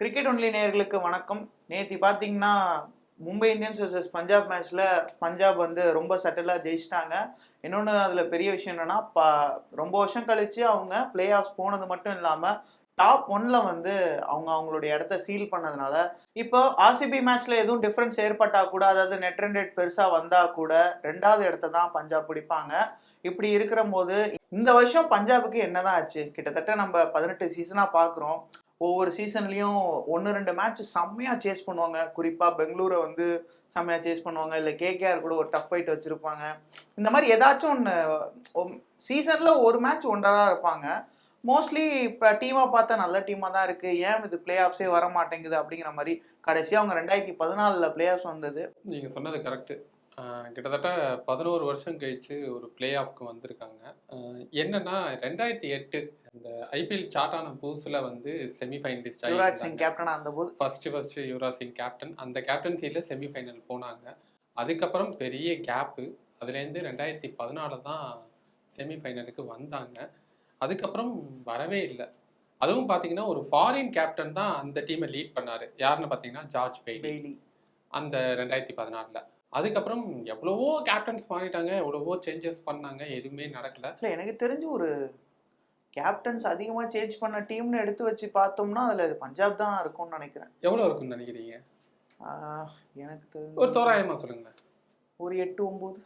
Cricket only நேயர்களுக்கு வணக்கம். நேற்று பார்த்தீங்கன்னா மும்பை இந்தியன்ஸ் வர்சஸ் பஞ்சாப் மேட்ச்ல பஞ்சாப் வந்து ரொம்ப சட்டிலாக ஜெயிச்சிட்டாங்க. இன்னொன்று அதில் பெரிய விஷயம் என்னன்னா ப ரொம்ப வருஷம் கழிச்சு அவங்க பிளே ஆஃப் போனது மட்டும் இல்லாமல் டாப் ஒன்ல வந்து அவங்க அவங்களுடைய இடத்த சீல் பண்ணதுனால இப்போ ஆர்சிபி மேட்ச்ல எதுவும் டிஃப்ரென்ஸ் ஏற்பட்டா கூட அதாவது நெட் ரன் ரேட் பெருசா வந்தா கூட ரெண்டாவது இடத்த தான் பஞ்சாப் பிடிப்பாங்க. இப்படி இருக்கிற போது இந்த வருஷம் பஞ்சாபுக்கு என்னதான் ஆச்சு? கிட்டத்தட்ட நம்ம பதினெட்டு சீசனா பார்க்குறோம் ஒவ்வொரு சீசன்லேயும் ஒன்று ரெண்டு மேட்ச் செம்மையா சேஸ் பண்ணுவாங்க. குறிப்பாக பெங்களூரை வந்து செம்மையா சேஸ் பண்ணுவாங்க. இல்லை கேகேஆர் கூட ஒரு டஃப் ஃபைட் வச்சுருப்பாங்க. இந்த மாதிரி ஏதாச்சும் ஒன்று சீசனில் ஒரு மேட்ச் ஒன்றா இருப்பாங்க. மோஸ்ட்லி இப்போ டீமாக பார்த்தா நல்ல டீமாக தான் இருக்குது ஏன் இது பிளே ஆஃப்ஸே வர மாட்டேங்குது அப்படிங்கிற மாதிரி கடைசியாக அவங்க ரெண்டாயிரத்தி பதினாலில் பிளே ஆஃப்ஸ் வந்தது. நீங்கள் சொன்னது கரெக்டு கிட்டத்தட்ட பதினோரு வருஷம் கழிச்சு ஒரு பிளே ஆஃப்க்கு வந்திருக்காங்க என்னன்னா ரெண்டாயிரத்தி எட்டு இந்த ஐபிஎல் ஸ்டார்ட் ஆன புதுசில் வந்து செமிஃபைனலிஸ்ட் யுவராஜ் சிங் கேப்டனாக இருந்தபோது? First first Yuvraj Singh captain அந்த கேப்டன்சியில் செமிஃபைனல் போனாங்க. அதுக்கப்புறம் பெரிய கேப்பு அதுலேருந்து ரெண்டாயிரத்தி பதினாலு தான் செமிஃபைனலுக்கு வந்தாங்க. அதுக்கப்புறம் வரவே இல்லை. அதுவும் பார்த்தீங்கன்னா ஒரு ஃபாரின் கேப்டன் தான் அந்த டீமை லீட் பண்ணாரு. யாருன்னு பார்த்தீங்கன்னா ஜார்ஜ் பெய்லி. அந்த ரெண்டாயிரத்தி பதினாலில் அதுக்கப்புறம் எவ்வளவோ கேப்டன்ஸ் மாறிட்டாங்க எவ்வளவோ சேஞ்சஸ் பண்ணாங்க எதுவுமே நடக்கல. இல்லை எனக்கு தெரிஞ்சு ஒரு கேப்டன்ஸ் அதிகமாக சேஞ்ச் பண்ண டீம்னு எடுத்து வச்சு பார்த்தோம்னா அதில் பஞ்சாப் தான் இருக்கும்னு நினைக்கிறேன். எவ்வளோ இருக்குன்னு நினைக்கிறீங்க? எனக்கு தெரிஞ்சு ஒரு தோராயமா சொல்லுங்க ஒரு எட்டு ஒம்பது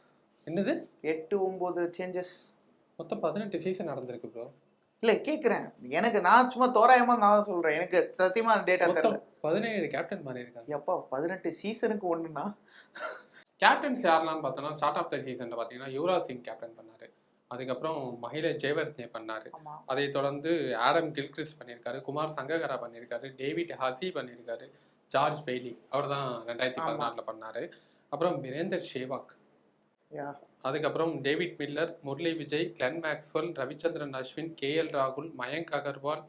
என்னது? எட்டு ஒம்பது சேஞ்சஸ் மொத்தம் பதினெட்டு சீசன் நடந்திருக்கு ப்ரோ இல்லை கேட்குறேன் எனக்கு நான் சும்மா தோராயமாக நான் தான் சொல்கிறேன் எனக்கு சத்தியமாக அந்த டேட்டா தெரியல. பதினேழு கேப்டன் மாறி இருக்காங்க எப்பா பதினெட்டு சீசனுக்கு ஒன்றுனா கேப்டன்ஸ் யாரெல்லாம் பார்த்தோம்னா ஸ்டார்ட் ஆஃப் த சீசன்ல பார்த்தீங்கன்னா யுவராஜ் சிங் கேப்டன் பண்ணாரு. அதுக்கப்புறம் மஹில ஜெயவர்தனே பண்ணாரு. அதை தொடர்ந்து ஆடம் கில்கிறிஸ் பண்ணியிருக்காரு குமார் சங்ககரா பண்ணியிருக்காரு டேவிட் ஹசி பண்ணியிருக்காரு ஜார்ஜ் பெய்லி அவர் தான் ரெண்டாயிரத்தி. பதினாலில் பண்ணாரு. அப்புறம் வீரேந்தர் ஷேவாக் அதுக்கப்புறம் David Miller Murali Vijay Glenn Maxwell Ravichandran Ashwin K L ராகுல் மயங்க் அகர்வால்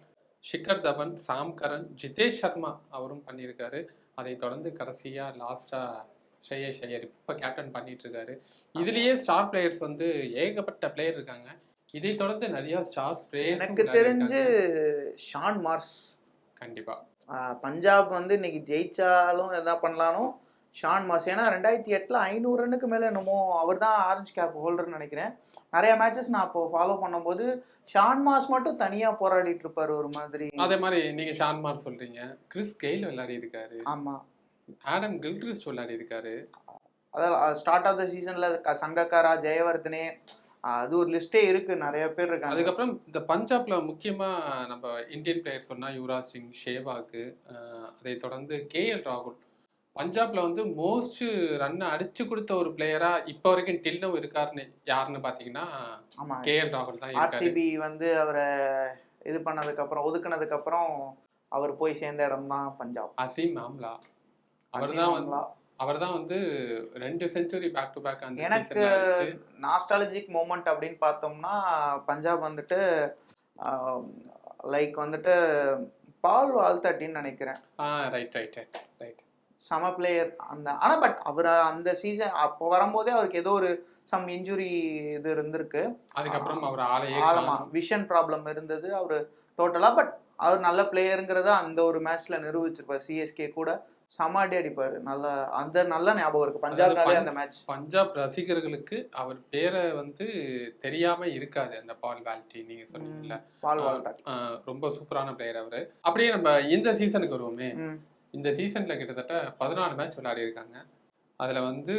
ஷிகர் தவன் சாம் கரன் ஜிதேஷ் சர்மா அவரும் பண்ணியிருக்காரு. அதை தொடர்ந்து கடைசியா லாஸ்டா ஸ்ரேயஸ் ஐயர் இப்போ கேப்டன் பண்ணிட்டு இருக்காரு இதுலயே ஸ்டார் பிளேயர்ஸ் வந்து ஏகப்பட்ட பிளேயர் இருக்காங்க. இதை தொடர்ந்து நிறைய ஸ்டார் எனக்கு பிளேயர்ஸ் தெரிஞ்சு ஷான் மார்ஸ். கண்டிப்பா. பஞ்சாப் வந்து இன்னைக்கு ஜெயிச்சாலும் எதா பண்ணலாலும் ஷான் மாஸ் ஏன்னா ரெண்டாயிரத்தி எட்டில் ஐநூறு ரன்னுக்கு மேலே என்னமோ அவர் தான் ஆரஞ்சு கேப் ஹோல்டர்னு நினைக்கிறேன். நிறைய மேட்சஸ் நான் இப்போ ஃபாலோ பண்ணும்போது ஷான் மாஸ் மட்டும் தனியாக போராடிட்டு இருப்பாரு ஒரு மாதிரி. அதே மாதிரி நீங்க ஷான்மார் சொல்றீங்க. கிறிஸ் கெயில் விளையாடி இருக்காரு ஆமாம் ஆடம் கில்கிறிஸ்ட் விளையாடி இருக்காரு. அதாவது ஸ்டார்ட் ஆஃப் த சீசனில் சங்கக்காரா ஜெயவர்தனே அது ஒரு லிஸ்டே இருக்கு நிறைய பேர் இருக்காங்க. அதுக்கப்புறம் இந்த பஞ்சாப்ல முக்கியமா நம்ம இந்தியன் பிளேயர் சொன்னா யுவராஜ் சிங் ஷேவாக்கு அதை தொடர்ந்து கே எல் ராகுல். பஞ்சாப்ல வந்து மோஸ்ட் ரன் அடிச்சு கொடுத்த ஒரு பிளேயரா இப்போ வரைக்கும் டில்லும் இருக்காருன்னு யாருன்னு பாத்தீங்கன்னா கே எல் ராகுல் தான் ஆர்சிபி வந்து அவரை இது பண்ணதுக்கப்புறம் ஒதுக்குனதுக்கப்புறம் அவர் போய் சேர்ந்த இடம் தான் பஞ்சாப். அசீம் ஆம்லா அவர் தான் அவர் தான் வந்து ரெண்டு செஞ்சுரி பேக் டு பேக் அந்த எனக்கு நாஸ்டாலஜிக் மூமெண்ட் அப்படின்னு பார்த்தோம்னா பஞ்சாப் வந்துட்டு லைக் வந்துட்டு பால் வாழ்த்தாட்டின்னு நினைக்கிறேன். ரைட் ரைட் ரைட் ரைட் சம பிளேயர் அந்த ஆனால் பட் அவர் அந்த சீசன் அப்போ வரும்போதே அவருக்கு ஏதோ ஒரு சம் இன்ஜுரி இது இருந்திருக்கு. அதுக்கப்புறம் அவர் ஆழமா விஷன் ப்ராப்ளம் இருந்தது அவர் டோட்டலாக பட் அவர் நல்ல பிளேயருங்கிறத அந்த ஒரு மேட்ச்ல நிரூபிச்சிருப்பார். சிஎஸ்கே கூட. செம அடி அடிப்பார். நல்ல அந்த நல்ல ஞாபகம் இருக்கு. பஞ்சாப்னாலே அந்த மேட்ச் பஞ்சாப் ரசிகர்களுக்கு அவர் பேரை வந்து தெரியாம இருக்காது அந்த பால் வேல்டி நீங்க சொன்னீங்கல்ல. பால் ரொம்ப சூப்பரான பிளேயர் அவரு. அப்படியே நம்ம இந்த சீசனுக்கு வருவோமே. இந்த சீசன்ல கிட்டத்தட்ட பதினாலு மேட்ச் விளையாடி இருக்காங்க. அதுல வந்து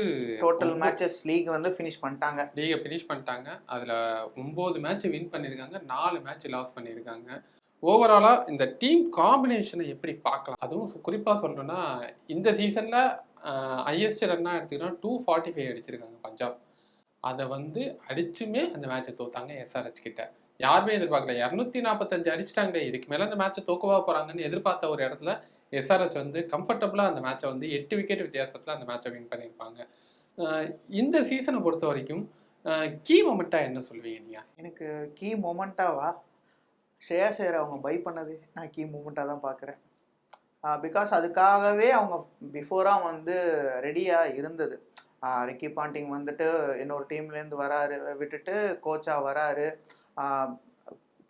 டோட்டல் மேட்சஸ் லீக் வந்து ஃபினிஷ் பண்ணிட்டாங்க. லீகை ஃபினிஷ் பண்ணிட்டாங்க. அதுல ஒன்பது மேட்ச் வின் பண்ணியிருக்காங்க நாலு மேட்ச் லாஸ் பண்ணியிருக்காங்க ஓவராலாக இந்த டீம் காம்பினேஷனை எப்படி பார்க்கலாம்? அதுவும் குறிப்பாக சொல்லணும்னா இந்த சீசனில் ஐஎஸ்டி ரன்னாக எடுத்துக்கிட்டா டூ ஃபார்ட்டி ஃபைவ் அடிச்சிருக்காங்க பஞ்சாப். அதை வந்து அடிச்சுமே அந்த மேட்சை தோத்தாங்க எஸ்ஆர்ஹெச் கிட்ட. யாருமே எதிர்பார்க்கல. இரநூத்தி நாற்பத்தஞ்சு அடிச்சிட்டாங்க. இதுக்கு மேலே அந்த மேட்சை தோக்கவா போகிறாங்கன்னு எதிர்பார்த்த ஒரு இடத்துல எஸ்ஆர்ஹெச் வந்து கம்ஃபர்டபுளாக அந்த மேட்சை வந்து எட்டு விக்கெட் வித்தியாசத்தில் அந்த மேட்சை வின் பண்ணியிருப்பாங்க. இந்த சீசனை பொறுத்த வரைக்கும் கீ மொமெண்ட்டாக என்ன சொல்லுவீங்க நீங்கள் எனக்கு கீ மொமெண்ட்டாவா ஸ்ரேயா சேர் அவங்க பை பண்ணது நான் கீ மூமெண்ட்டாக தான் பார்க்குறேன் பிகாஸ் அதுக்காகவே அவங்க பிஃபோராக வந்து ரெடியாக இருந்தது. ரிக்கி பாண்டிங் வந்துட்டு இன்னொரு டீம்லேருந்து வராரு விட்டுட்டு கோச்சாக வராரு.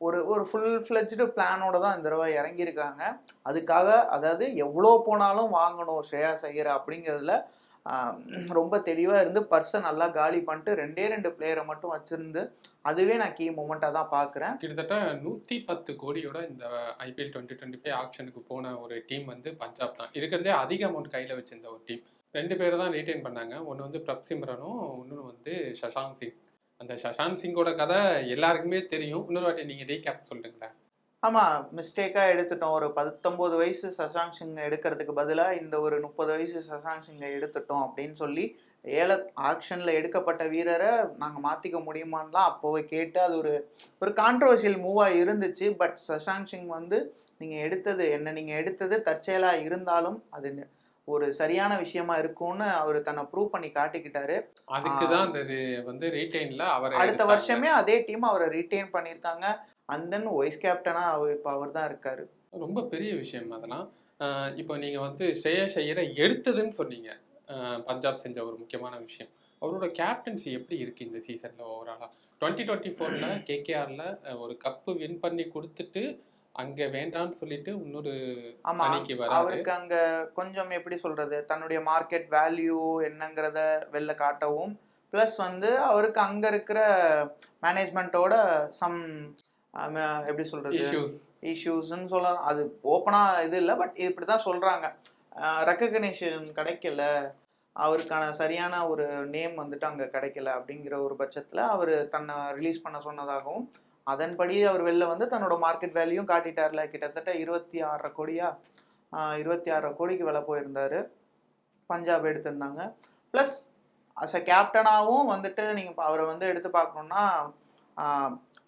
ஒரு ஒரு ஃபுல் ஃப்ளெஜ்டு பிளானோட தான் இந்த தடவை இறங்கியிருக்காங்க. அதுக்காக அதாவது எவ்வளோ போனாலும் வாங்கணும் ஸ்ரேயா சையர் அப்படிங்கிறதுல ரொம்ப தெளிவாக இருந்து பர்சன் நல்லா காலி பண்ணிட்டு ரெண்டே ரெண்டு பிளேயரை மட்டும் வச்சிருந்து அதுவே நான் கீ மூமெண்ட்டாக தான் பார்க்குறேன் கிட்டத்தட்ட நூற்றி பத்து கோடியோட இந்த ஐபிஎல் டுவெண்ட்டி டுவெண்ட்டி ஃபைவ் ஆக்ஷனுக்கு போன ஒரு டீம் வந்து பஞ்சாப் தான். இருக்கிறதே அதிக அமௌண்ட் கையில் வச்சிருந்த ஒரு டீம் ரெண்டு பேரை தான் ரீட்டைன் பண்ணாங்க. ஒன்று வந்து பிரப் சிம்ரனும் இன்னொன்று வந்து சஷாங்க் சிங். அந்த சஷாந்த் சிங்கோட கதை எல்லாருக்குமே தெரியும். இன்னொரு வாட்டி நீங்கள் ரீகேப் சொல்லுங்களேன். ஆமாம் மிஸ்டேக்காக எடுத்துட்டோம். ஒரு பத்தொம்போது வயசு சசாங்க் சிங்கை எடுக்கிறதுக்கு பதிலாக இந்த ஒரு முப்பது வயசு சசாங்க் சிங்கை எடுத்துட்டோம் அப்படின்னு சொல்லி ஏல ஆக்ஷனில் எடுக்கப்பட்ட வீரரை நாங்கள் மாற்றிக்க முடியுமான்லாம் அப்போவே கேட்டு அது ஒரு ஒரு கான்ட்ரவர்ஷியல் மூவாக இருந்துச்சு. பட் சசாங்க் சிங் வந்து நீங்கள் எடுத்தது என்ன நீங்கள் எடுத்தது தற்செயலாக இருந்தாலும் அது ஒரு சரியான விஷயமா இருக்கும்னு அவர் தன்னை ப்ரூவ் பண்ணி காட்டிக்கிட்டாரு. அதுக்கு தான் வந்து ரீட்டைனில் அவர் அடுத்த வருஷமே அதே டீம் அவரை ரீட்டைன் பண்ணியிருக்காங்க. அண்ட் தென் வைஸ் கேப்டனாக அவர் இப்போ அவர் தான் இருக்காரு. ரொம்ப பெரிய விஷயம் அதெல்லாம். இப்போ நீங்கள் வந்து ஸ்ரேயஸ் ஐயரை எடுத்ததுன்னு சொன்னீங்க. பஞ்சாப் செஞ்ச ஒரு முக்கியமான விஷயம். அவரோட கேப்டன்சி எப்படி இருக்கு இந்த சீசன்ல ஓவராலா டுவெண்ட்டி டுவெண்ட்டி ஃபோர்ல கேகேஆர்ல ஒரு கப்பு வின் பண்ணி கொடுத்துட்டு அங்க வேண்டாம்னு சொல்லிட்டு இன்னொரு அணிக்கு வராரு. அவருக்கு அங்க கொஞ்சம் எப்படி சொல்றது தன்னுடைய மார்க்கெட் வேல்யூ என்னங்கிறத வெளில காட்டவும் ப்ளஸ் வந்து அவருக்கு அங்க இருக்கிற மேனேஜ்மெண்ட்டோட சம் எப்படி சொல்றது? இஷ்யூஸ் இஷ்யூஸ்ன்னு சொல்லலாம். அது ஓப்பனா இது இல்லை பட் இப்படி தான் சொல்றாங்க ரெக்கக்னேஷன் கிடைக்கல. அவருக்கான சரியான ஒரு நேம் வந்துட்டு அங்கே கிடைக்கல அப்படிங்கிற ஒரு பட்சத்தில் அவர் தன்னை ரிலீஸ் பண்ண சொன்னதாகவும் அதன்படி அவர் வெளில வந்து தன்னோட மார்க்கெட் வேல்யூயும் காட்டிட்டார்ல. கிட்டத்தட்ட இருபத்தி ஆறரை கோடியா? இருபத்தி ஆறரை கோடிக்கு விலை போயிருந்தாரு. பஞ்சாப் எடுத்திருந்தாங்க. ப்ளஸ் அஸ் அ கேப்டனாகவும் வந்துட்டு நீங்கள் அவரை வந்து எடுத்து பார்க்கணுன்னா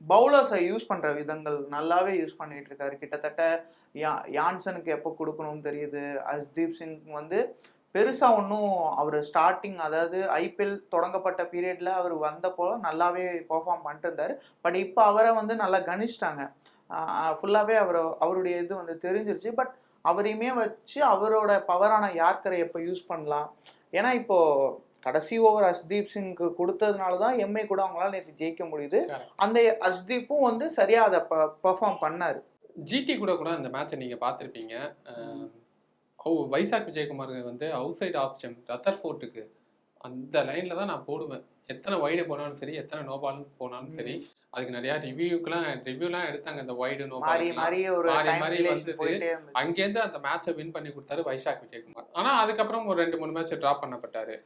பவுலர்ஸை யூஸ் பண்ணுற விதங்கள் நல்லாவே யூஸ் பண்ணிட்டு இருக்காரு. கிட்டத்தட்ட யா யான்சனுக்கு எப்போ கொடுக்கணும்னு தெரியுது. அஸ்தீப் சிங் வந்து பெருசாக ஒன்றும் அவர் ஸ்டார்டிங் அதாவது ஐபிஎல் தொடங்கப்பட்ட பீரியடில் அவர் வந்தப்போ நல்லாவே பெர்ஃபார்ம் பண்ணிட்டு இருந்தார். பட் இப்போ அவரை வந்து நல்லா கணிச்சிட்டாங்க. ஃபுல்லாகவே அவர் அவருடைய இது வந்து தெரிஞ்சிருச்சு. பட் அவரையுமே வச்சு அவரோட பவரான யார்கரை எப்போ யூஸ் பண்ணலாம்? ஏன்னா இப்போது கடைசி ஓவர் அஸ்தீப் சிங்க்கு கொடுத்ததுனால தான் எம்ஏ கூட அவங்களால நேற்று ஜெயிக்க முடியுது. அந்த அஸ்தீப்பும் வந்து சரியா அதை பெர்ஃபார்ம் பண்ணாரு. ஜிடி கூட கூட அந்த மேட்சை நீங்க பார்த்திருப்பீங்க. வைசாக் விஜயகுமார் வந்து outside off stump rather ஃபோர்ட்டுக்கு அந்த லைன்ல தான் நான் போடுவேன். எத்தனை வைடு போனாலும் சரி எத்தனை நோபாலும் போனாலும் சரி அதுக்கு நிறைய ரிவ்யூக்கெல்லாம் ரிவ்யூலாம் எடுத்தாங்க அந்த வைடு நோபால் மாறி ஒரு மாறி வந்தது. அங்கேருந்து அந்த மேட்சை வின் பண்ணி கொடுத்தாரு வைசாக் விஜயகுமார். ஆனா அதுக்கப்புறம் ஒரு ரெண்டு மூணு மேட்ச் டிராப் பண்ணப்பட்டாரு.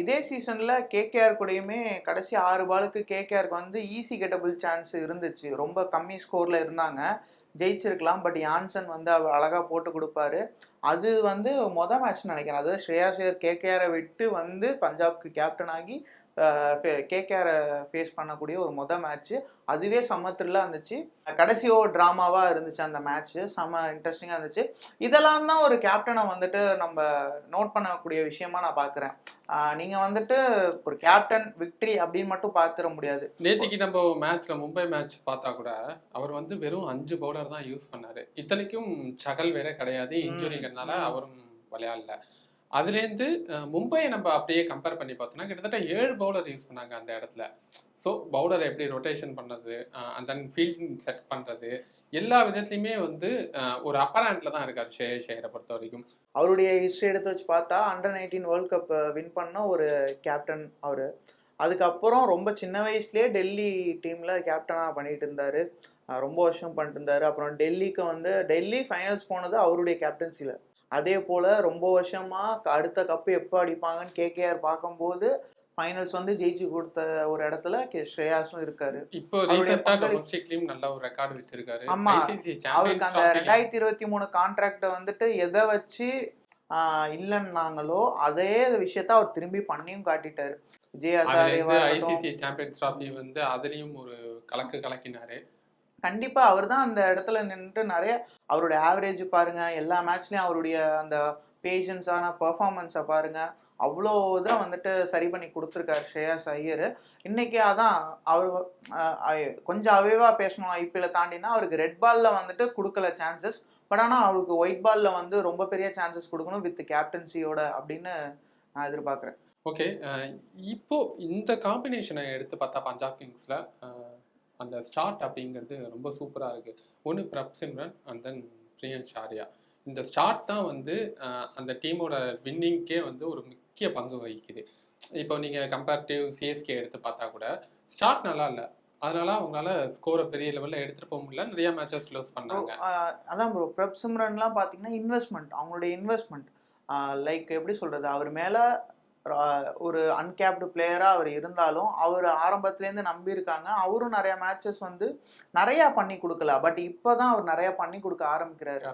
இதே சீசனில் கேகேஆர் கூடயுமே கடைசி ஆறு பாலுக்கு கேகேஆருக்கு வந்து ஈஸி கெட்டபிள் சான்ஸ் இருந்துச்சு. ரொம்ப கம்மி ஸ்கோரில் இருந்தாங்க. ஜெயிச்சிருக்கலாம். பட் யான்சன் வந்து அவர் அழகாக போட்டு கொடுப்பாரு. அது வந்து மொதல் மேட்ச் நினைக்கிறேன். அதாவது ஸ்ரேயாஸ் ஐயர் கேகேஆரை விட்டு வந்து பஞ்சாப்க்கு கேப்டன் ஆகி கேகேஆரை ஃபேஸ் பண்ணக்கூடிய ஒரு மொத மேட்ச் அதுவே செம்ம த்ரில்லாக இருந்துச்சு. கடைசி ஓவர் ட்ராமாவாக இருந்துச்சு அந்த மேட்ச் செம்ம இன்ட்ரெஸ்டிங்காக இருந்துச்சு. இதெல்லாம் தான் ஒரு கேப்டனை வந்துட்டு நம்ம நோட் பண்ணக்கூடிய விஷயமா நான் பார்க்குறேன் நீங்கள் வந்துட்டு ஒரு கேப்டன் விக்டரி அப்படின்னு மட்டும் பார்த்துட முடியாது. நேத்திக்கு நம்ம மேட்ச்ல மும்பை மேட்ச் பார்த்தா கூட அவர் வந்து வெறும் அஞ்சு பவுலர் தான் யூஸ் பண்ணாரு. இத்தனைக்கும் சகல் வேற கிடையாது. இன்ஜுரிங்கிறதுனால. அவரும் விளையாடல. அதுலேருந்து மும்பையை நம்ம அப்படியே கம்பேர் பண்ணி பார்த்தோம்னா கிட்டத்தட்ட ஏழு பவுலர் யூஸ் பண்ணாங்க அந்த இடத்துல. ஸோ பவுலர் எப்படி ரொட்டேஷன் பண்ணது அண்ட் தென் ஃபீல்டிங் செட் பண்ணுறது எல்லா விதத்துலையுமே வந்து ஒரு அப்பர் ஹேண்டில் தான் இருக்கார் ஷே ஷேரை பொறுத்த வரைக்கும். அவருடைய ஹிஸ்ட்ரி எடுத்து வச்சு பார்த்தா under nineteen world cup win பண்ண ஒரு கேப்டன் அவர். அதுக்கப்புறம் ரொம்ப சின்ன வயசுலேயே டெல்லி டீமில் கேப்டனாக பண்ணிட்டு இருந்தார். ரொம்ப வருஷம் பண்ணிட்டு இருந்தார். அப்புறம் டெல்லிக்கு வந்து டெல்லி ஃபைனல்ஸ் போனது அவருடைய கேப்டன்சியில் அதே போல ரொம்ப வருஷமா அடுத்த கப்பு எப்போ அடிப்பாங்கன்னு கேகேஆர் பார்க்கும்போது ஃபைனல்ஸ் வந்து ஜெயிச்சு கொடுத்த ஒரு இடத்துல கே ஸ்ரேயாஸும் இருக்காரு. இப்போ நல்ல ஒரு ரெக்கார்டு வச்சிருக்காரு. ஆமா. அவருக்கு அந்த ரெண்டாயிரத்தி இருபத்தி மூணு கான்ட்ராக்டை வந்துட்டு எதை வச்சு இல்லைன்னாங்களோ அதே விஷயத்த அவர் திரும்பி பண்ணியும் காட்டிட்டாரு. விஜய். ஐசிசி சாம்பியன்ஸ் ட்ராஃபி வந்து அதுலயும் ஒரு கலக்கு கலக்கினாரு. கண்டிப்பா அவர் தான் அந்த இடத்துல நின்றுட்டு நிறைய அவருடைய ஆவரேஜ் பாருங்க எல்லா மேட்ச்லயும் அவருடைய அந்த பேஷன்ஸான பெர்ஃபார்மன்ஸை பாருங்க அவ்வளோ இதாக வந்துட்டு சரி பண்ணி கொடுத்துருக்காரு ஸ்ரேயாஸ் ஐயர். இன்னைக்கு அதான் அவர் கொஞ்சம் அவைவா பேசணும் ஐபிஎல்ல தாண்டினா அவருக்கு ரெட் பால்ல வந்துட்டு கொடுக்கல சான்சஸ் பட் ஆனால் அவருக்கு ஒயிட் பால்ல வந்து ரொம்ப பெரிய சான்சஸ் கொடுக்கணும் வித் கேப்டன்சியோட அப்படின்னு நான் எதிர்பார்க்குறேன். ஓகே இப்போ இந்த காம்பினேஷனை எடுத்து பார்த்தா பஞ்சாப் கிங்ஸ்ல அந்த ஸ்டார்ட் அப்படிங்கிறது ரொம்ப சூப்பராக இருக்குது ஒன்று பிரப் சிம்ரன் அண்ட் தென் பிரியன் ஷாரியா. இந்த ஸ்டார்ட் தான் வந்து அந்த டீமோட வின்னிங்க்கே வந்து ஒரு முக்கிய பங்கு வகிக்குது. இப்போ நீங்கள் கம்பேரிட்டிவ் சிஎஸ்கே எடுத்து பார்த்தா கூட ஸ்டார்ட் நல்லா இல்லை. அதனால அவங்களால ஸ்கோரை பெரிய லெவலில் எடுத்துகிட்டு போக முடியல. நிறைய மேட்சஸ் க்ளோஸ் பண்ணாங்க. அதான் ப்ரோ பிரப் சிம்ரன்லாம் பார்த்தீங்கன்னா இன்வெஸ்ட்மெண்ட் அவங்களுடைய இன்வெஸ்ட்மெண்ட் லைக் எப்படி சொல்றது? அவர் மேல ஒரு அன்கேப்டு பிளேயரா அவர் இருந்தாலும் அவர் ஆரம்பத்துலேருந்து நம்பியிருக்காங்க. அவரும் நிறைய மேட்சஸ் வந்து நிறைய பண்ணி கொடுக்கல. பட் இப்போதான் அவர் நிறைய பண்ணி கொடுக்க ஆரம்பிக்கிறாரு.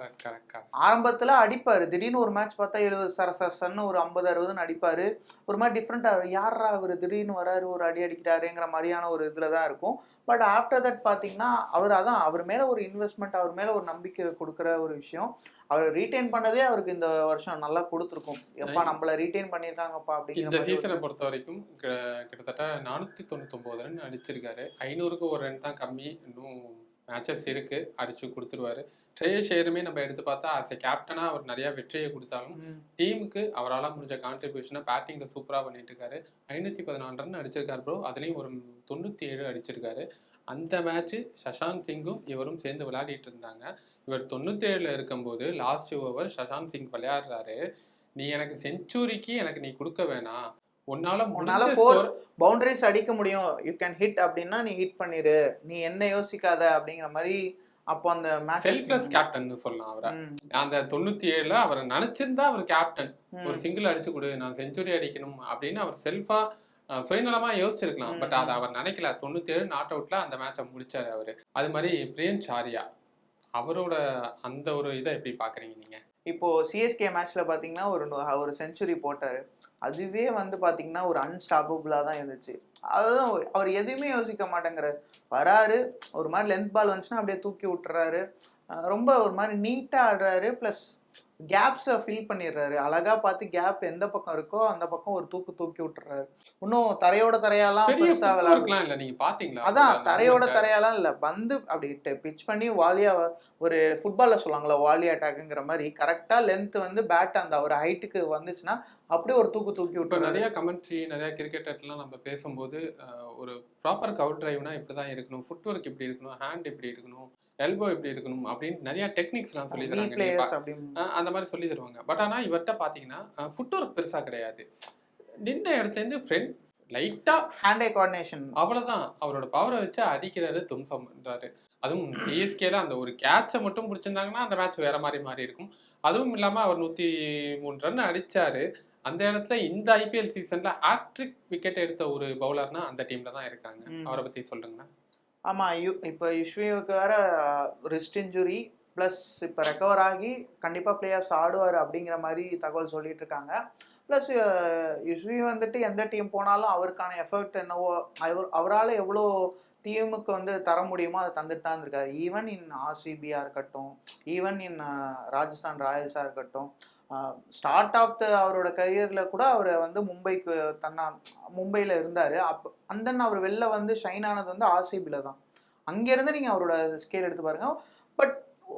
ஆரம்பத்துல அடிப்பாரு. திடீர்னு ஒரு மேட்ச் பார்த்தா எழுபது சர சரன்னு ஒரு ஐம்பது அறுபதுன்னு அடிப்பாரு. ஒரு மாதிரி டிஃப்ரெண்டா யாரா அவர் திடீர்னு வராரு ஒரு அடி அடிக்கிறாருங்கிற மாதிரியான ஒரு இதுல தான் இருக்கும். பட் ஆஃப்டர் தட் பாத்தீங்கன்னா அவர் அதான் அவர் மேல ஒரு இன்வெஸ்ட்மெண்ட் அவர் மேல ஒரு நம்பிக்கை கொடுக்குற ஒரு விஷயம். அவர் ரீட்டைன் பண்ணதே அவருக்கு இந்த வருஷம் நல்லா கொடுத்துருக்கும். எப்பா நம்மள ரீட்டைன் பண்ணியிருக்காங்கப்பா அப்படிங்கிற இந்த சீசனை பொறுத்த வரைக்கும் கிட்ட- கிட்டத்தட்ட நானூற்றி தொண்ணூத்தொம்பது ரன் அடிச்சிருக்காரு. ஐநூறுக்கு ஒரு ரன் தான் கம்மி. இன்னும் மேட்சஸ் இருக்கு. அடிச்சு கொடுத்துருவாரு. ட்ரே ஷேருமே நம்ம எடுத்து பார்த்தா ஆஸ் எ கேப்டனா அவர் நிறைய வெற்றியை கொடுத்தாலும். டீமுக்கு அவரால் முடிஞ்ச கான்ட்ரிபியூஷனை பேட்டிங்ல சூப்பரா பண்ணிட்டு இருக்காரு ஐநூத்தி பதினாலு ரன் அடிச்சிருக்காரு ப்ரோ அதுலயும் ஒரு தொண்ணூத்தி ஏழு அடிச்சிருக்காரு. அந்த மேட்ச் சஷாந்த் சிங்கும் இவரும் சேர்ந்து விளையாடிட்டு இருந்தாங்க. இவர் தொண்ணூத்தி ஏழுல இருக்கும்போது லாஸ்ட் ஓவர் சஷாந்த் சிங் விளையாடுறாரு. நீ எனக்கு செஞ்சுரிக்கு எனக்கு நீ கொடுக்க வேணாம். உன்னால பவுண்டரிஸ் அடிக்க முடியும். யூ கேன் ஹிட் அப்படின்னா நீ ஹிட் பண்ணிரு. நீ என்ன யோசிக்காத அப்படிங்கிற மாதிரி அப்போ அந்த செல்ஃப்லெஸ் கேப்டன் சொல்லலாம் அவரை. அந்த தொண்ணூத்தி ஏழுல அவரை நினைச்சிருந்தா அவர் கேப்டன் ஒரு சிங்கிள் அடிச்சு கொடு. நான் செஞ்சுரி அடிக்கணும் அப்படின்னு அவர் செல்ஃபா சுயநலமா யோசிச்சிருக்கலாம். பட் அதை அவர் நினைக்கல. தொண்ணூத்தி ஏழு நாட் அவுட்ல அந்த மேட்சை முடிச்சாரு அவரு. அது மாதிரி பிரியன் சாரியா அவரோட அந்த ஒரு இதை எப்படி பாக்குறீங்க நீங்க? இப்போ சிஎஸ்கே மேட்ச்ல பாத்தீங்கன்னா ஒரு ஒரு செஞ்சுரி போட்டாரு. அதுவே வந்து பாத்தீங்கன்னா ஒரு அன்ஸ்டாப்பபிளா தான் இருந்துச்சு. அதுதான் அவர் எதுவுமே யோசிக்க மாட்டேங்கிறாரு. வராரு ஒரு மாதிரி லென்த் பால் வந்துச்சுன்னா அப்படியே தூக்கி விட்டுறாரு. ரொம்ப ஒரு மாதிரி நீட்டா ஆடுறாரு. ப்ளஸ் கேப்ஸை ஃபில் பண்ணிடுறாரு. அழகா பார்த்து கேப் எந்த பக்கம் இருக்கோ அந்த பக்கம் ஒரு தூக்கு தூக்கி விட்டுறாரு. இன்னும் தரையோட தரையெல்லாம் பெருசா விளையாடலாம் இல்ல நீங்க பாத்தீங்களா அதான் தரையோட? தரையெல்லாம் இல்ல. பந்து அப்படி பிச் பண்ணி வாலியா ஒரு ஃபுட்பால்ல சொல்லுவாங்களா வாலி அட்டாக்குங்கிற மாதிரி கரெக்டா லென்த் வந்து பேட் அந்த ஒரு ஹைட்டுக்கு வந்துச்சுன்னா அப்படியே ஒரு தூக்கு தூக்கி விட்டு நிறைய கமெண்ட்ரி நிறைய கிரிக்கெட்டர்லாம் நம்ம பேசும்போது ஒரு ப்ராப்பர் கவர் டிரைவ்னா இப்படி தான் இருக்கணும். ஃபுட் ஒர்க் இப்படி இருக்கணும். ஹேண்ட் இப்படி இருக்கணும். எல்போ இப்படி இருக்கணும் அப்படின்னு நிறைய டெக்னிக்ஸ்லாம் சொல்லி தராங்க அந்த மாதிரி சொல்லி தருவாங்க. பட் ஆனா இவர்கிட்ட பாத்தீங்கன்னா ஃபுட் ஒர்க் பெருசா கிடையாது. நின்ற இடத்துல இருந்து ஃப்ரெண்ட் லைட்டா ஹேண்ட் கோஆர்டினேஷன் அவ்வளவுதான். அவரோட பவரை வச்சு அடிக்கிறாரு தும்சம் பண்றாரு அதுவும் சிஎஸ்கேல அந்த ஒரு கேட்சை மட்டும் பிடிச்சிருந்தாங்கன்னா அந்த மேட்ச் வேற மாதிரி மாறி இருக்கும். அதுவும் இல்லாம அவர் நூத்தி மூணு ரன் அடிச்சாரு. அந்த இடத்துல இந்த ஐபிஎல் சீசன்ல ஹாட்ரிக் விக்கெட் எடுத்த ஒரு பவுலர்னா அந்த டீம்ல தான் இருக்காங்க. அவரை பத்தி சொல்லுங்க ஆமா இப்போ யுஷ்விக்கு வேற ரிஸ்ட் இன்ஜுரி ப்ளஸ் இப்போ ரெக்கவர் ஆகி கண்டிப்பாக பிளேயர்ஸ் ஆடுவார் அப்படிங்கிற மாதிரி தகவல் சொல்லிட்டு இருக்காங்க. ப்ளஸ் யுஸ்வி வந்துட்டு எந்த டீம் போனாலும் அவருக்கான எஃபெக்ட் என்னவோ அவர் அவரால் எவ்வளோ டீமுக்கு வந்து தர முடியுமோ அதை தந்துட்டு தான் இருக்காரு. ஈவன் இன் ஆர்சிபியாக இருக்கட்டும் ஈவன் இன் ராஜஸ்தான் ராயல்ஸாக இருக்கட்டும் ஸ்டார்ட் ஆஃப் த அவரோட கரியரில் கூட அவர் வந்து மும்பைக்கு தன்னா மும்பையில் இருந்தார். அப்போ அந்த அவர் வெளில வந்து ஷைன் ஆனது வந்து ஆர்சிபியில் தான். அங்கேருந்து நீங்கள் அவரோட ஸ்கேல் எடுத்து பாருங்கள் பட்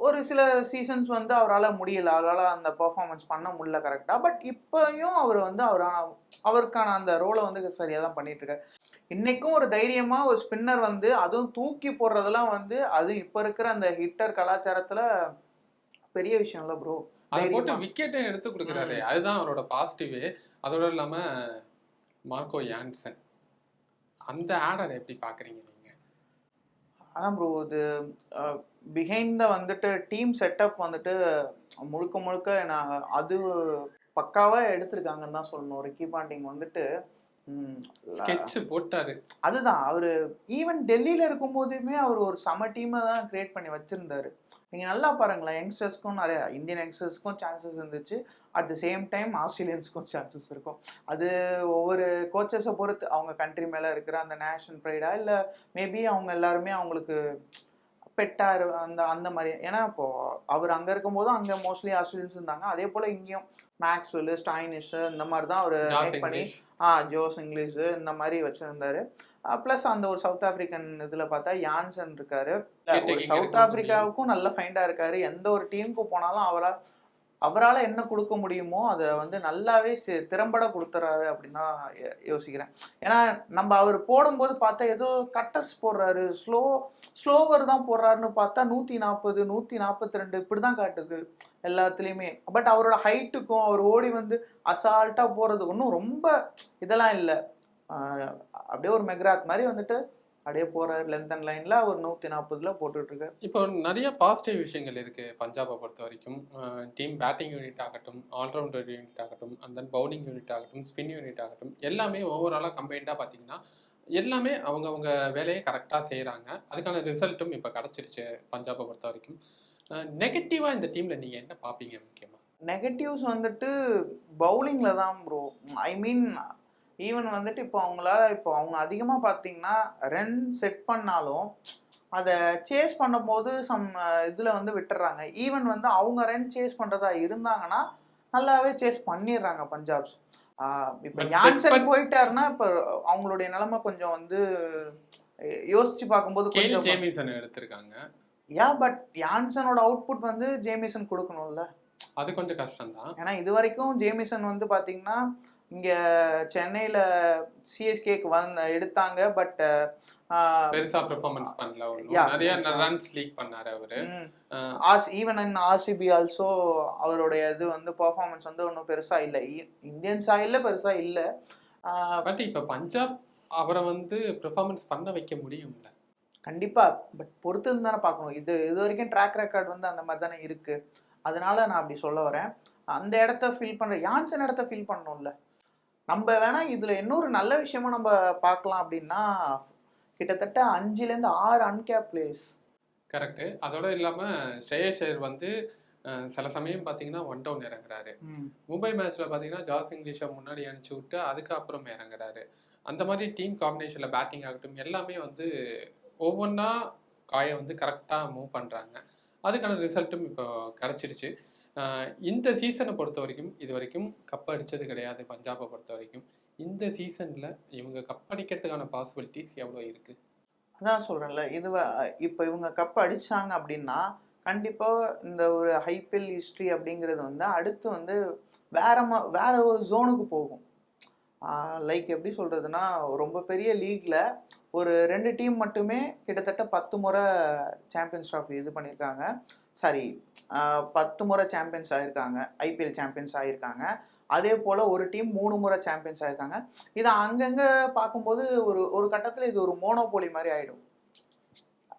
ஒரு சில சீசன்ஸ் வந்து அவரால் முடியல. அவரால் அந்த பெர்ஃபார்மன்ஸ் பண்ண முடியல கரெக்டாக பட் இப்போயும் அவர் வந்து அவரான அவருக்கான அந்த ரோலை வந்து சரியாக தான் பண்ணிட்டு இருக்காரு இன்னைக்கும் ஒரு தைரியமா ஒரு ஸ்பின்னர் வந்து அதுவும் தூக்கி போடுறதெல்லாம் வந்து அது இப்போ இருக்கிற அந்த ஹிட்டர் கலாச்சாரத்துல பெரிய விஷயம் இல்லை ப்ரோ அதை போட்டு தைரியமா. விக்கெட்டை எடுத்து கொடுக்குறாரு. அதுதான் அவரோட பாசிட்டிவே அதோட இல்லாம மார்க்கோ யான்சன். அந்த ஆடரை எப்படி பாக்குறீங்க நீங்க? அதான் ப்ரோ இது பிஹைண்ட் த வந்துட்டு டீம் செட்டப் வந்துட்டு முழுக்க முழுக்க நான் அது பக்காவா எடுத்திருக்காங்கன்னு தான் சொல்லணும். ரிக்கி பாண்டிங் வந்துட்டு ஸ்கெட்ச் போட்டாரு. அதுதான் அவரு ஈவன் டெல்லியில இருக்கும்போதுமே அவர் ஒரு சம டீமை தான் கிரியேட் பண்ணி வச்சிருந்தாரு. நீங்க நல்லா பாருங்களேன் யங்ஸ்டர்ஸ்க்கும் நிறைய இந்தியன் யங்ஸ்டர்ஸ்க்கும் சான்சஸ் இருந்துச்சு. அட் த சேம் டைம் ஆஸ்திரேலியன்ஸ்க்கும் சான்சஸ் இருக்கும். அது ஒவ்வொரு கோச்சஸை பொறுத்து அவங்க கண்ட்ரி மேல இருக்கிற அந்த நேஷனல் ப்ரைடா இல்ல மேபி அவங்க எல்லாருமே அவங்களுக்கு பெட்டா இரு- அந்த அந்த மாதிரி. ஏன்னா இப்போ அவர் அங்க இருக்கும்போது அங்க மோஸ்ட்லி ஆஸ்திரேலியன்ஸ் இருந்தாங்க. அதே போல இங்கேயும் மேக்ஸ்வெல் ஸ்டைனிஷ் இந்த மாதிரி தான் அவர் மேக் பண்ணி ஆ ஜோஸ் இங்கிலீஷ் இந்த மாதிரி வச்சிருந்தாரு. ப்ளஸ் அந்த ஒரு சவுத் ஆப்பிரிக்கன் இதுல பார்த்தா யான்சன் இருக்காரு. சவுத் ஆப்பிரிக்காவுக்கும் நல்ல ஃபைண்டா இருக்காரு. எந்த ஒரு டீமுக்கு போனாலும் அவரால் அவரால் என்ன கொடுக்க முடியுமோ அதை வந்து நல்லாவே திறம்பட கொடுத்துறாரு அப்படின்னு தான் யோசிக்கிறேன். ஏன்னா நம்ம அவர் போடும்போது பார்த்தா ஏதோ கட்டர்ஸ் போடுறாரு. ஸ்லோ ஸ்லோவர் தான் போடுறாருன்னு பார்த்தா நூற்றி நாற்பது நூற்றி நாற்பத்தி ரெண்டு இப்படி தான் காட்டுது எல்லாத்துலேயுமே. பட் அவரோட ஹைட்டுக்கும் அவர் ஓடி வந்து அசால்ட்டாக போகிறது ஒன்றும் ரொம்ப இதெல்லாம் இல்லை. அப்படியே ஒரு மெக்ராத் மாதிரி வந்துட்டு அப்படியே போகிறாரு லென்த் அண்ட் லைனில் ஒரு நூற்றி நாற்பதில் போட்டுட்ருக்காரு இப்போ நிறைய பாசிட்டிவ் விஷயங்கள் இருக்கு பஞ்சாபை பொறுத்த வரைக்கும். டீம் பேட்டிங் யூனிட் ஆகட்டும் ஆல்ரவுண்டர் யூனிட் ஆகட்டும் அண்ட் தென் பவுலிங் யூனிட் ஆகட்டும் ஸ்பின் யூனிட் ஆகட்டும் எல்லாமே ஓவராலாக கம்பைண்டாக பார்த்தீங்கன்னா எல்லாமே அவங்கவங்க வேலையை கரெக்டாக செய்கிறாங்க அதுக்கான ரிசல்ட்டும் இப்போ கிடச்சிருச்சு பஞ்சாபை பொறுத்த வரைக்கும். நெகட்டிவாக இந்த டீமில் நீங்கள் என்ன பார்ப்பீங்க முக்கியமாக நெகட்டிவ்ஸ் வந்துட்டு பவுலிங்கில் தான் ப்ரோ ஐ மீன் ஈவன் வந்துட்டு இப்போ அவங்களால இப்போ அவங்க அதிகமாக பார்த்தீங்கன்னா ரன் செட் பண்ணாலும் அதை சேஸ் பண்ணும்போது சம் இதில் வந்து விட்டுறாங்க. ஈவன் வந்து அவங்க ரன் சேஸ் பண்ணுறதா இருந்தாங்கன்னா நல்லாவே சேஸ் பண்ணிடுறாங்க பஞ்சாப்ஸ். இப்போ யான்சன் போயிட்டாருன்னா இப்போ அவங்களுடைய நிலைமை கொஞ்சம் வந்து யோசிச்சு பார்க்கும்போது கொஞ்சம் ஜேமிசன் எடுத்திருக்காங்க. யா பட் யான்சனோட அவுட்புட் வந்து ஜேமிசன் கொடுக்கணும்ல. அது கொஞ்சம் கஷ்டம்தான். ஏன்னா இது வரைக்கும் ஜேமிசன் வந்து பாத்தீங்கன்னா இங்க சென்னையில சிஎஸ்கேக்கு வந்து எடுத்தாங்க பட் பெருசா பெர்ஃபார்மன்ஸ் பண்ணல நிறைய. ரன்ஸ் லீக் பண்ணாரு அவரு. As even in RCB also அவருடைய இது வந்து பெர்ஃபார்மன்ஸ் வந்து ஒன்றும் பெருசா இல்லை. இந்தியன் சாயில்ல பெருசா இல்லை. பட் இப்ப பஞ்சாப் அவரை வந்து பெர்ஃபார்மன்ஸ் பண்ண வைக்க முடியும்ல? கண்டிப்பா. பட் பொறுத்து இருந்து தானே பார்க்கணும். இது இது வரைக்கும் ட்ராக் ரெக்கார்ட் வந்து அந்த மாதிரி தானே இருக்கு. அதனால நான் அப்படி சொல்ல வரேன். அந்த இடத்த ஃபில் பண்ற யான்சன் இடத்த ஃபில் பண்ணணும்ல? நம்ம வேணா இதுல இன்னொரு நல்ல விஷயமா நம்ம பார்க்கலாம் அப்படின்னா கிட்டத்தட்ட அஞ்சுல இருந்து ஆறு அன்கேப் பிளேஸ் கரெக்ட் அதோட இல்லாம ஸ்ரேயஸ் ஐயர் வந்து சில சமயம் பாத்தீங்கன்னா ஒன் டவுன் இறங்குறாரு. மும்பை மேட்ச்ல பாத்தீங்கன்னா ஜாஸ் இங்கிலீஷை முன்னாடி அனுப்பிச்சு விட்டு அதுக்கப்புறம் இறங்குறாரு. அந்த மாதிரி டீம் காம்பினேஷன்ல பேட்டிங் ஆகட்டும் எல்லாமே வந்து ஒவ்வொன்றா காயை வந்து கரெக்டாக மூவ் பண்றாங்க. அதுக்கான ரிசல்ட்டும் இப்போ கிடைச்சிருச்சு. இந்த சீசனை பொறுத்த வரைக்கும் இது வரைக்கும் கப் அடித்தது கிடையாது பஞ்சாபை பொறுத்த வரைக்கும் இந்த சீசனில் இவங்க கப் அடிக்கிறதுக்கான பாசிபிலிட்டிஸ் எவ்வளோ இருக்குது அதான் சொல்கிறேன்ல இது இப்போ இவங்க கப் அடித்தாங்க அப்படின்னா கண்டிப்பாக இந்த ஒரு ஹைபில் ஹிஸ்ட்ரி அப்படிங்கிறது வந்து அடுத்து வந்து வேற ம வேற ஒரு ஜோனுக்கு போகும். லைக் எப்படி சொல்கிறதுனா ரொம்ப பெரிய லீக்ல ஒரு ரெண்டு டீம் மட்டுமே கிட்டத்தட்ட பத்து முறை சாம்பியன்ஸ் ட்ராஃபி இது பண்ணியிருக்காங்க. சாரி பத்து முறை சாம்பியன்ஸ் ஆகியிருக்காங்க ஐபிஎல் சாம்பியன்ஸ் ஆகியிருக்காங்க அதே போல் ஒரு டீம் மூணு முறை சாம்பியன்ஸ் ஆகியிருக்காங்க இதை அங்கங்கே பார்க்கும்போது ஒரு ஒரு கட்டத்தில் இது ஒரு மோனோபோலி மாதிரி ஆகிடும்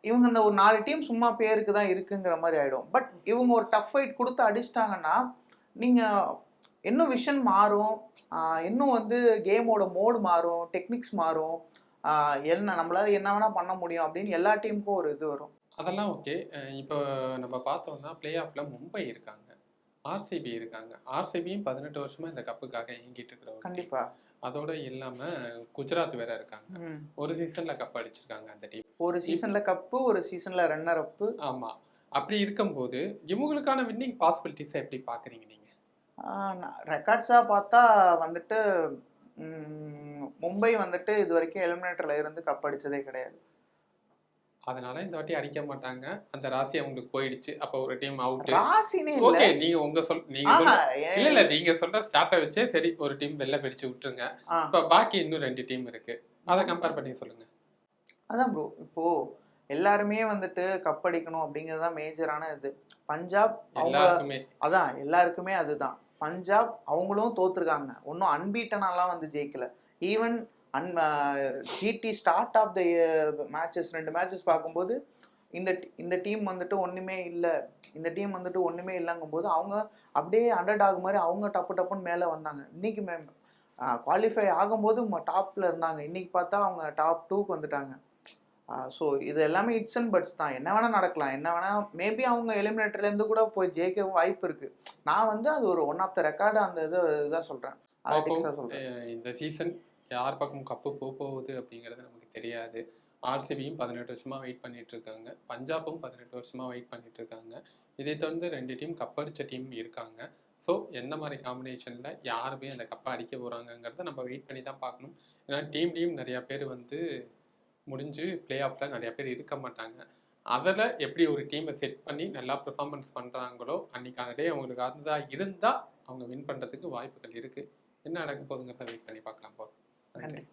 இவங்க இந்த ஒரு நாலு டீம் சும்மா பேருக்கு தான் இருக்குங்கிற மாதிரி ஆகிடும் பட் இவங்க ஒரு டஃப் ஃபைட் கொடுத்து அடிச்சிட்டாங்கன்னா நீங்கள் இன்னும் விஷன் மாறும். இன்னும் வந்து கேமோட மோடு மாறும் டெக்னிக்ஸ் மாறும். என்ன நம்மளால என்ன வேணால் பண்ண முடியும் அப்படின்னு எல்லா டீமுக்கும் ஒரு இது வரும். அதெல்லாம் ஓகே இப்போ நம்ம பார்த்தோம்னா பிளே ஆஃப்ல மும்பை இருக்காங்க. ஆர்சிபி இருக்காங்க. ஆர்சிபியும் பதினெட்டு வருஷமா இந்த கப்புக்காக இயங்கிட்டு இருக்கிறவங்க கண்டிப்பா. அதோட இல்லாம குஜராத் வேற இருக்காங்க. ஒரு சீசன்ல கப் அடிச்சிருக்காங்க அந்த டீம் ஒரு சீசன்ல கப்பு ஒரு சீசன்ல ரன்னர் அப்பு ஆமா. அப்படி இருக்கும்போது இவங்களுக்கான வின்னிங் பாசிபிலிட்டிஸை எப்படி பாக்குறீங்க நீங்க? ரெக்கார்ட்ஸா பார்த்தா வந்துட்டு மும்பை வந்துட்டு இது வரைக்கும் எலிமினேட்டர்ல இருந்து கப் அடிச்சதே கிடையாது. அதனால இந்த வாட்டி அடிக்க மாட்டாங்க. அந்த ராசி அவங்களுக்கு போயிடுச்சு. அப்ப ஒரு டீம் அவுட் ராசினே ஓகே நீங்க உங்க சொல் நீங்க இல்ல இல்ல நீங்க சொல்ற ஸ்டார்ட்டை வச்சே சரி ஒரு டீம் வெளில பிரிச்சு விட்டுருங்க. இப்ப பாக்கி இன்னும் ரெண்டு டீம் இருக்கு. அதை கம்பேர் பண்ணி சொல்லுங்க. அதான் ப்ரோ இப்போ எல்லாருமே வந்துட்டு கப் அடிக்கணும் அப்படிங்கிறது தான் மேஜரான இது. பஞ்சாப் எல்லாருக்குமே. அதான் எல்லாருக்குமே அதுதான். பஞ்சாப் அவங்களும் தோத்துருக்காங்க. ஒன்றும் அன்பீட்டனாலாம் வந்து ஜெயிக்கல. Even in GT start of the matches ரெண்டு மேட்சஸ் பார்க்கும்போது இந்த இந்த டீம் வந்துட்டு ஒன்றுமே இல்லை. இந்த டீம் வந்துட்டு ஒன்றுமே இல்லைங்கும்போது அவங்க அப்படியே அண்டர் டாக் மாதிரி அவங்க டப்பு டப்புன்னு மேலே வந்தாங்க. இன்னைக்கு மே குவாலிஃபை ஆகும்போது டாப்பில் இருந்தாங்க. இன்னைக்கு பார்த்தா அவங்க டாப் டூக்கு வந்துட்டாங்க. ஸோ இது எல்லாமே இட்ஸ் அண்ட் பட்ஸ் தான். என்ன வேணால் நடக்கலாம். என்ன வேணால் மேபி அவங்க எலிமினேட்டர்லேருந்து கூட போய் ஜெயிக்க வாய்ப்பு இருக்குது நான் வந்து அது ஒரு ஒன் ஆஃப் த ரெக்கார்டு அந்த இது இதாக சொல்கிறேன் இந்த சீசன் யார் பக்கம் கப்பு போக போகுது அப்படிங்கிறது நமக்கு தெரியாது. ஆர்சிபியும் பதினெட்டு வருஷமாக வெயிட் பண்ணிட்டு இருக்காங்க. பஞ்சாபும் பதினெட்டு வருஷமாக வெயிட் பண்ணிட்டு இருக்காங்க. இதை தொடர்ந்து ரெண்டு டீம் கப்படிச்ச டீம் இருக்காங்க. ஸோ எந்த மாதிரி காம்பினேஷனில் யாருமே அந்த கப்பை அடிக்க போகிறாங்கங்கிறத நம்ம வெயிட் பண்ணி தான் பார்க்கணும். ஏன்னா டீம் டீம் நிறையா பேர் வந்து முடிஞ்சு பிளே ஆஃப்ல நிறையா பேர் இருக்க மாட்டாங்க. அதில் எப்படி ஒரு டீமை செட் பண்ணி நல்லா பெர்ஃபார்மன்ஸ் பண்ணுறாங்களோ அன்றைக்கான டே அவங்களுக்கு அதுதான் இருந்தால் அவங்க வின் பண்ணுறதுக்கு வாய்ப்புகள் இருக்குது என்ன நடக்க போகுதுங்கிறத வெயிட் பண்ணி பார்க்கலாம் போகிறோம் நன்றி